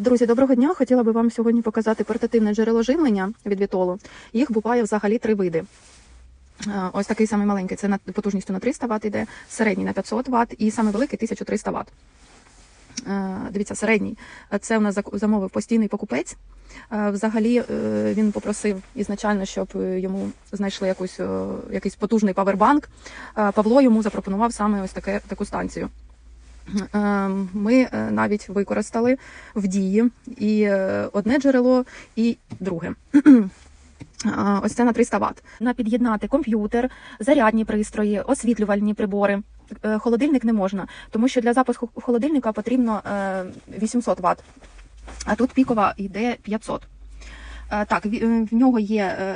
Друзі, доброго дня. Хотіла би вам сьогодні показати портативне джерело живлення від Вітолу. Їх буває взагалі три види. Е, Ось такий самий маленький, це на потужністю на 300 Вт йде, середній на 500 Вт і самий великий 1300 Вт. Е, Дивіться, середній. Це у нас замовив постійний покупець. Е, Взагалі він попросив ізначально, щоб йому знайшли якусь, якийсь потужний павербанк. Павло йому запропонував саме ось таке, таку станцію. Е, Ми е, навіть використали в дії і е, одне джерело, і друге. Ось це на 300 Вт. На під'єднати комп'ютер, зарядні пристрої, освітлювальні прибори. Холодильник не можна, тому що для запуску холодильника потрібно е, 800 Вт, а тут пікова йде 500. Е, Так, в нього є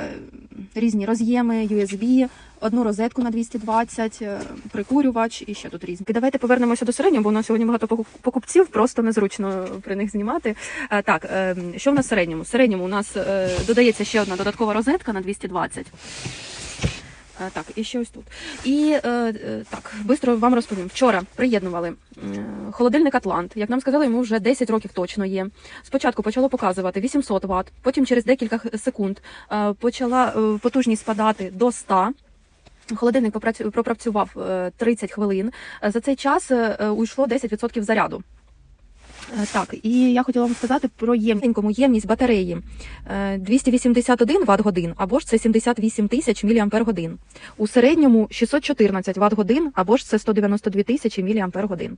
різні роз'єми, USB, одну розетку на 220, е, прикурювач і ще тут різні. Давайте повернемося до середнього, бо у нас сьогодні багато покуп- покупців, просто незручно при них знімати. Е, Так, е, що в нас в середньому? В середньому у нас додається ще одна додаткова розетка на 220. Е, Так, і ще ось тут. І е, так, швидко вам розповім. Вчора приєднували холодильник Атлант. Як нам сказали, йому вже 10 років точно є. Спочатку почало показувати 800 Вт, потім через декілька секунд почала потужність спадати до 100. Холодильник пропрацював е, 30 хвилин. Е, За цей час е, е, уйшло 10% заряду. Е, Так, і я хотіла вам сказати про ємненькому ємність батареї Е, 281 Вт годин або ж це 78 тисяч мАч. У середньому 614 Вт годин або ж це 192 тисячі мАч.